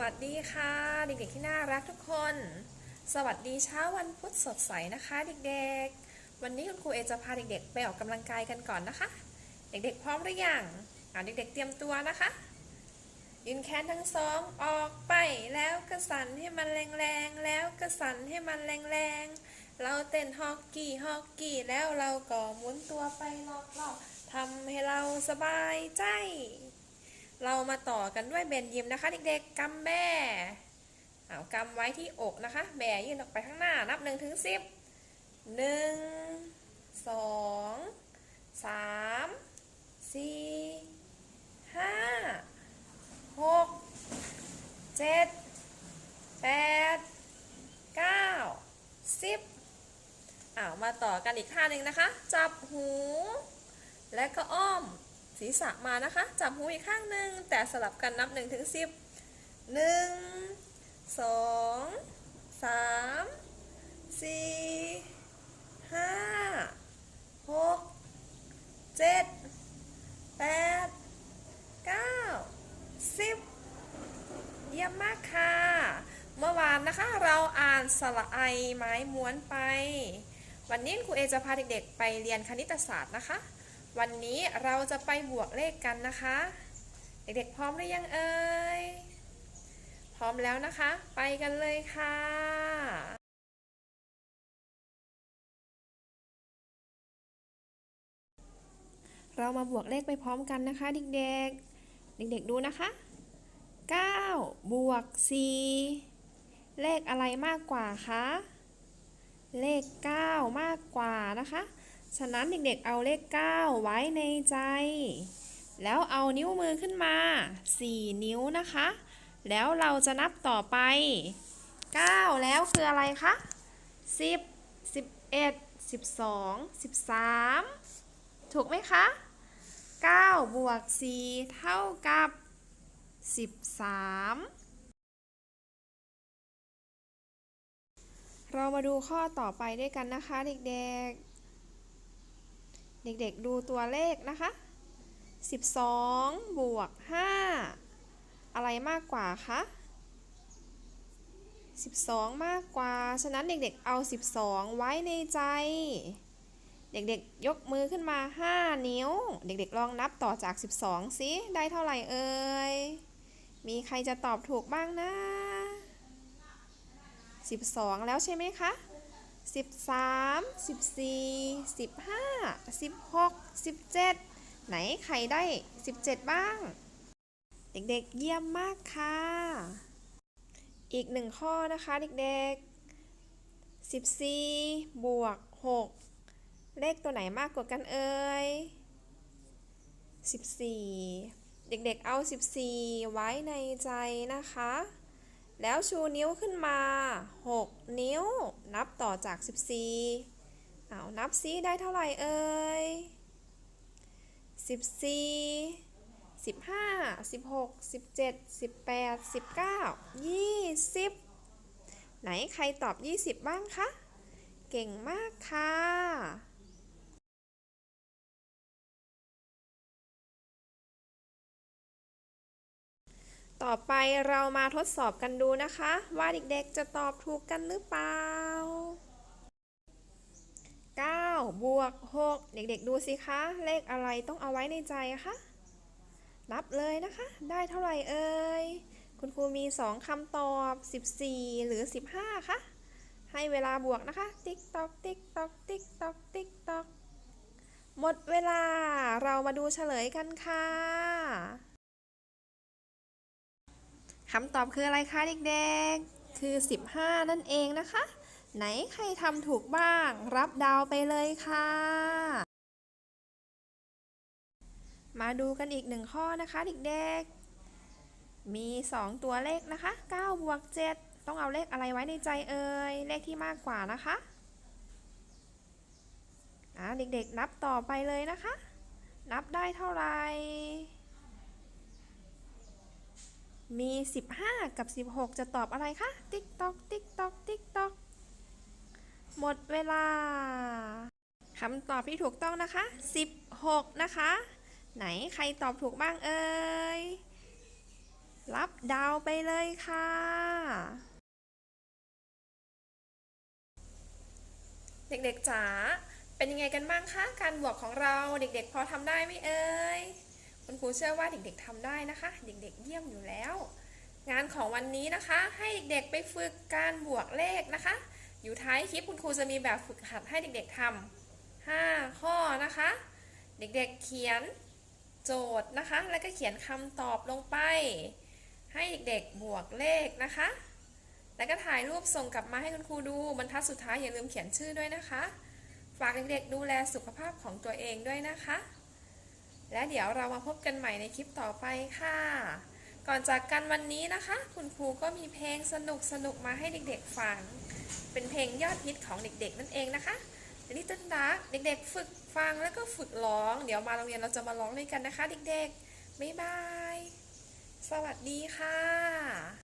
วัสดีค่ะ เด็กๆที่น่ารักทุกคน สวัสดีเช้าวันพุธสดใสนะคะเด็กๆ วันนี้คุณครูเอจะพาเด็กๆ ไปออกกำลังกายกันก่อนนะคะ เด็กๆพร้อมหรือยังเด็กๆเตรียมตัวนะคะยืนแขนทั้งสองออกไปแล้วกระสันให้มันแรงๆแล้วกระสันให้มันแรงๆเราเต้นฮอกกี้ฮอกกี้แล้วเราก็หมุนตัวไปรอบๆทำให้เราสบายใจ เรามาต่อกันด้วยเบนยิมนะคะ เด็กๆกำแบ่เอากำไว้ที่อกนะคะ แบ่ยื่นออกไปข้างหน้านับหนึ่งถึงสิบหนึ่งสองสามสี่ห้าหกเจ็ดแปดเก้าสิบเอามาต่อกันอีกท่าหนึ่งนะคะ จับหู และก็อ้อม ศีรษะมานะคะ จับหูอีกข้างหนึ่งแต่สลับกันนับ1นถึงสิบหนึ่งสองสามสี่ห้าหกเจ็ดแปดเก้าสิบเยี่ยมมากค่ะ เมื่อวานนะคะเราอ่านสระไอไม้ม้วนไป วันนี้ครูเอจะพาเด็กๆไปเรียนคณิตศาสตร์นะคะ วันนี้เราจะไปบวกเลขกันนะคะ เด็กๆพร้อมหรือยังเอ่ย พร้อมแล้วนะคะ ไปกันเลยค่ะเรามาบวกเลขไปพร้อมกันนะคะ เด็กๆ เด็กๆดูนะคะ 9 บวก 4 เลขอะไรมากกว่าคะ เลข 9 มากกว่านะคะ ฉะนั้นเด็กๆเอาเลข 9 ไว้ในใจ แล้วเอานิ้วมือขึ้นมา 4 นิ้วนะคะ แล้วเราจะนับต่อไป 9 แล้วคืออะไรคะ 10 11 12 13 ถูกไหมคะ9บวก4เท่ากับ 13เรามาดูข้อต่อไปด้วยกันนะคะเด็กๆ เด็กๆดูตัวเลขนะคะ 12 บวก 5 อะไรมากกว่าคะ 12 มากกว่า ฉะนั้นเด็กๆเอา 12 ไว้ในใจ เด็กๆยกมือขึ้นมา 5 นิ้ว เด็กๆลองนับต่อจาก 12 สิได้เท่าไหร่เอ่ย มีใครจะตอบถูกบ้างนะ 12 แล้วใช่ไหมคะ 13 14 15 16 17 ไหนใครได้ 17 บ้าง เด็กๆเยี่ยมมากค่ะ อีกหนึ่งข้อนะคะเด็กๆ 14 บวก 6 เลขตัวไหนมากกว่ากันเอ่ย 14 เด็กๆเอา 14 ไว้ในใจนะคะ แล้วชูนิ้วขึ้นมา 6 นิ้ว นับต่อจาก 14เอานับซิได้เท่าไหร่เอ่ย 14 15 16 17 18 19 20 ไหนใครตอบ 20 บ้างคะ เก่งมากค่ะ ต่อไปเรามาทดสอบกันดูนะคะ ว่าเด็กๆจะตอบถูกกันหรือเปล่า 9 บวก 6 เด็กๆดูสิคะ เลขอะไรต้องเอาไว้ในใจคะนับเลยนะคะ ได้เท่าไหร่เอ่ย คุณครูมี 2คำตอบ 14 หรือ 15คะให้เวลาบวกนะคะ ติ๊กตอก ติ๊กตอก ติ๊กตอก ติ๊กตอก หมดเวลา เรามาดูเฉลยกันค่ะ คำตอบคืออะไรคะเด็กๆ คือ 15 นั่นเองนะคะ ไหนใครทำถูกบ้าง รับดาวไปเลยค่ะ มาดูกันอีกหนึ่งข้อนะคะเด็กๆ มี 2 ตัวเลขนะคะ9บวก7ต้องเอาเลขอะไรไว้ในใจเอ่ย เลขที่มากกว่านะคะอ่าเด็กๆ นับต่อไปเลยนะคะ นับได้เท่าไหร่ มี 15 กับ 16 จะตอบอะไรคะ ติ๊กตอก ติ๊กตอก ติ๊กตอก หมดเวลา คำตอบที่ถูกต้องนะคะ 16 นะคะ ไหนใครตอบถูกบ้างเอ่ย รับดาวไปเลยค่ะ เด็กๆจ๋า เป็นยังไงกันบ้างคะ การบวกของเราเด็กๆ พอทำได้ไหมเอ่ย คุณครูเชื่อว่าเด็กๆทำได้นะคะ เด็กๆเยี่ยมอยู่แล้ว งานของวันนี้นะคะ ให้เด็กๆไปฝึกการบวกเลขนะคะ อยู่ท้ายคลิปคุณครูจะมีแบบฝึกหัดให้เด็กๆทำ5ข้อนะคะ เด็กๆเขียนโจทย์นะคะ แล้วก็เขียนคำตอบลงไป ให้เด็กๆบวกเลขนะคะ แล้วก็ถ่ายรูปส่งกลับมาให้คุณครูดูบรรทัดสุดท้ายอย่าลืมเขียนชื่อด้วยนะคะ ฝากเด็กๆดูแลสุขภาพของตัวเองด้วยนะคะและ เดี๋ยวเรามาพบกันใหม่ในคลิปต่อไปค่ะ ก่อนจากกันวันนี้นะคะ คุณครูก็มีเพลงสนุกสนุกมาให้เด็กๆฟัง เป็นเพลงยอดฮิตของเด็กๆ นั่นเองนะคะ Little Duck เด็กๆ ฝึกฟังแล้วก็ฝึกร้อง เดี๋ยวมาโรงเรียนเราจะมาร้องด้วยกันนะคะ เด็กๆบ๊ายบาย สวัสดีค่ะ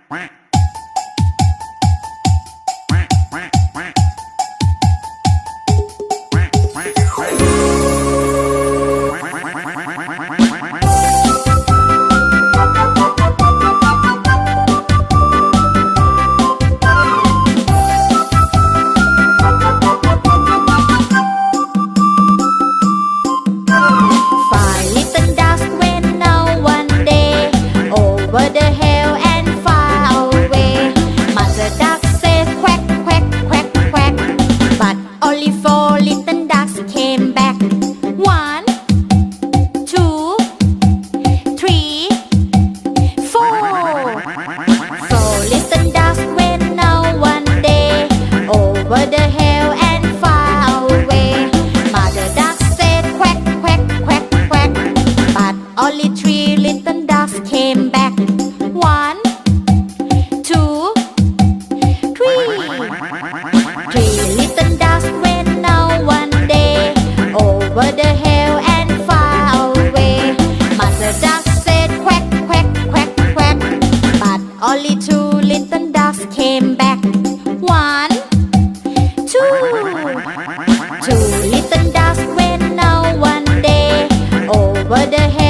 over the hill and far away. Mother duck said quack, quack, quack, quack. But only four little ducks came back. One, two, three, four. Four little ducks went out one day over the hill What the hell?